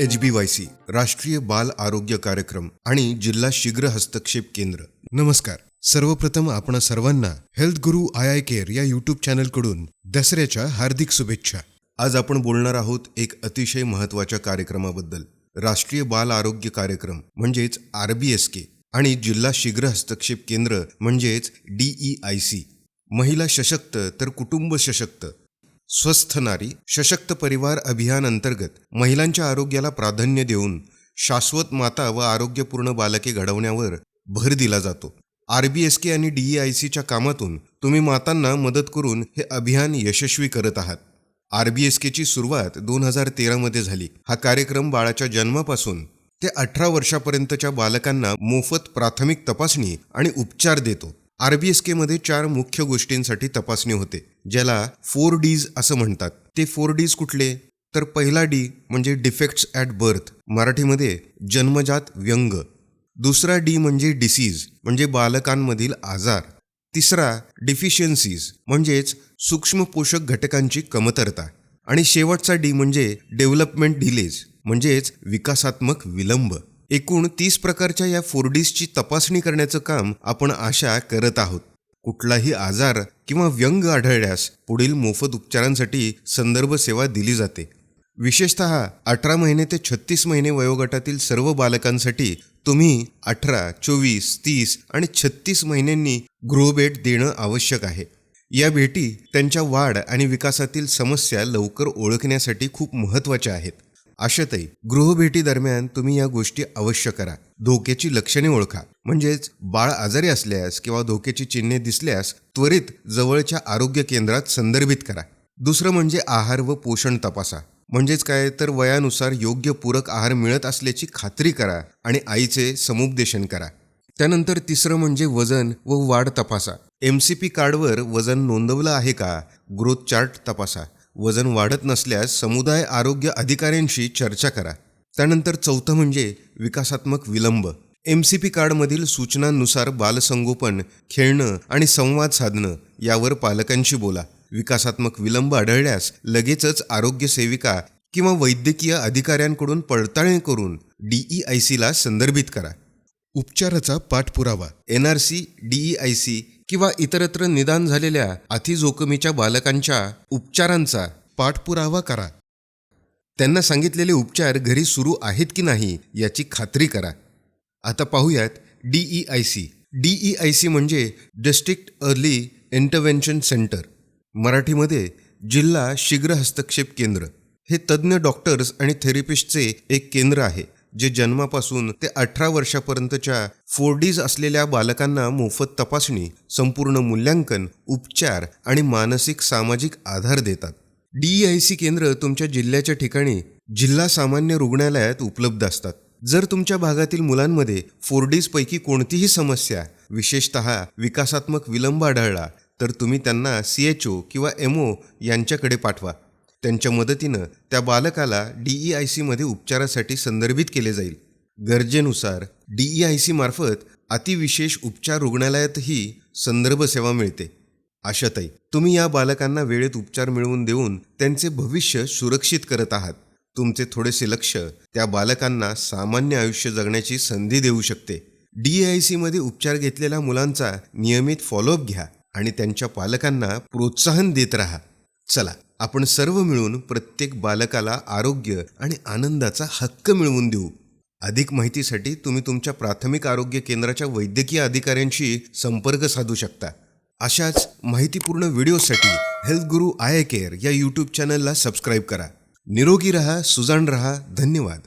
H बी Y C राष्ट्रीय बाल आरोग्य कार्यक्रम आणि जिल्हा शीघ्र हस्तक्षेप केंद्र. नमस्कार. सर्वप्रथम आपण सर्वांना health guru eye eye care या युट्यूब चॅनलकडून दसऱ्याच्या हार्दिक शुभेच्छा. आज आपण बोलणार आहोत एक अतिशय महत्त्वाच्या कार्यक्रमाबद्दल. राष्ट्रीय बाल आरोग्य कार्यक्रम म्हणजेच आर बी एस के आणि जिल्हा शीघ्र हस्तक्षेप केंद्र म्हणजेच डीई आय सी. महिला सशक्त तर कुटुंब सशक्त स्वस्थ नारी सशक्त परिवार अभियान अंतर्गत महिलांच्या आरोग्याला प्राधान्य देऊन शाश्वत माता व आरोग्यपूर्ण बालके घडवण्यावर भर दिला जातो. आर बी एस के आणि डीईआयसीच्या कामातून तुम्ही मातांना मदत करून हे अभियान यशस्वी करत आहात. आर बी एस केची सुरुवात दोन हजार तेरामध्ये झाली. हा कार्यक्रम बाळाच्या जन्मापासून ते अठरा वर्षापर्यंतच्या बालकांना मोफत प्राथमिक तपासणी आणि उपचार देतो. आर बी एस केमध्ये चार मुख्य गोष्टींसाठी तपासणी होते. ज्याला फोर डीज असं म्हणतात. ते फोर डीज कुठले? तर पहिला डी म्हणजे डिफेक्ट्स ॲट बर्थ मराठीमध्ये जन्मजात व्यंग. दुसरा डी म्हणजे डिसीज म्हणजे बालकांमधील आजार. तिसरा डिफिशियन्सीज म्हणजेच सूक्ष्म पोषक घटकांची कमतरता. आणि शेवटचा डी म्हणजे डेव्हलपमेंट डिलेज म्हणजेच विकासात्मक विलंब. एकूण तीस प्रकारच्या या फोरडीजची तपासणी करण्याचं काम आपण आशा करत आहोत. कुठलाही आजार किंवा व्यंग आढळल्यास पुढील मोफत उपचारांसाठी संदर्भ सेवा दिली जाते. विशेषत अठरा महिने ते छत्तीस महिने वयोगटातील सर्व बालकांसाठी तुम्ही अठरा चोवीस तीस आणि छत्तीस महिन्यांनी गृहभेट देणं आवश्यक आहे. या भेटी त्यांच्या वाढ आणि विकासातील समस्या लवकर ओळखण्यासाठी खूप महत्त्वाच्या आहेत. आशाताई गृहभेटी दरम्यान तुम्ही या गोष्टी अवश्य करा. धोक्याची लक्षणे ओळखा. म्हणजेच बाळ आजारी असल्यास किंवा धोक्याची चिन्हे दिसल्यास त्वरित जवळच्या आरोग्य केंद्रात संदर्भित करा. दुसरं म्हणजे आहार व पोषण तपासा. म्हणजेच काय? तर वयानुसार योग्य पूरक आहार मिळत असल्याची खात्री करा आणि आईचे समुपदेशन करा. त्यानंतर तिसरं म्हणजे वजन व वाढ तपासा. एम सी पी कार्डवर वजन नोंदवलं आहे का? ग्रोथ चार्ट तपासा. वजन वाढत नसल्यास समुदाय आरोग्य अधिकाऱ्यांशी चर्चा करा. त्यानंतर चौथं म्हणजे विकासात्मक विलंब. एम सी पी कार्डमधील सूचनांनुसार बालसंगोपन खेळणं आणि संवाद साधणं यावर पालकांशी बोला. विकासात्मक विलंब आढळल्यास लगेचच आरोग्य सेविका किंवा वैद्यकीय अधिकाऱ्यांकडून पडताळणी करून डीई आय सीला संदर्भित करा. उपचाराचा पाठपुरावा. N R C DE I C किंवा इतरत्र निदान झालेल्या अतिजोखमीच्या बालकांच्या उपचारांचा पाठपुरावा करा. त्यांना सांगितलेले उपचार घरी सुरू आहेत की नाही याची खात्री करा. आता पाहूयात DE I C. DE I C म्हणजे डिस्ट्रिक्ट अर्ली इंटरव्हेन्शन सेंटर मराठीमध्ये जिल्हा शीघ्र हस्तक्षेप केंद्र. हे तज्ज्ञ डॉक्टर्स आणि थेरपिस्टचे एक केंद्र आहे. जे जन्मापासून ते अठरा वर्षापर्यंतच्या फोर्डीज असलेल्या बालकांना मोफत तपासणी संपूर्ण मूल्यांकन उपचार आणि मानसिक सामाजिक आधार देतात. डी आय सी केंद्र तुमच्या जिल्ह्याच्या ठिकाणी जिल्हा सामान्य रुग्णालयात उपलब्ध असतात. जर तुमच्या भागातील मुलांमध्ये फोर्डीजपैकी कोणतीही समस्या विशेषत विकासात्मक विलंब आढळला तर तुम्ही त्यांना सी एच ओ किंवा एम ओ यांच्याकडे पाठवा. त्यांच्या मदतीनं त्या बालकाला डीई आय सीमध्ये उपचारासाठी संदर्भित केले जाईल. गरजेनुसार डीई आय सी मार्फत अतिविशेष उपचार रुग्णालयातही संदर्भ सेवा मिळते. आशाताई तुम्ही या बालकांना वेळेत उपचार मिळवून देऊन त्यांचे भविष्य सुरक्षित करत आहात. तुमचे थोडेसे लक्ष त्या बालकांना सामान्य आयुष्य जगण्याची संधी देऊ शकते. डी आय सीमध्ये उपचार घेतलेल्या मुलांचा नियमित फॉलोअप घ्या आणि त्यांच्या पालकांना प्रोत्साहन देत राहा. चला आपण सर्व मिळून प्रत्येक बालकाला आरोग्य आणि आनंदाचा हक्क मिळवून देऊ. अधिक माहितीसाठी तुम्ही तुमच्या प्राथमिक आरोग्य केंद्राच्या वैद्यकीय अधिकाऱ्यांशी संपर्क साधू शकता. अशाच माहितीपूर्ण व्हिडिओसाठी हेल्थ गुरु आय केअर या यूट्यूब चॅनलला सबस्क्राईब करा. निरोगी रहा सुजाण रहा. धन्यवाद.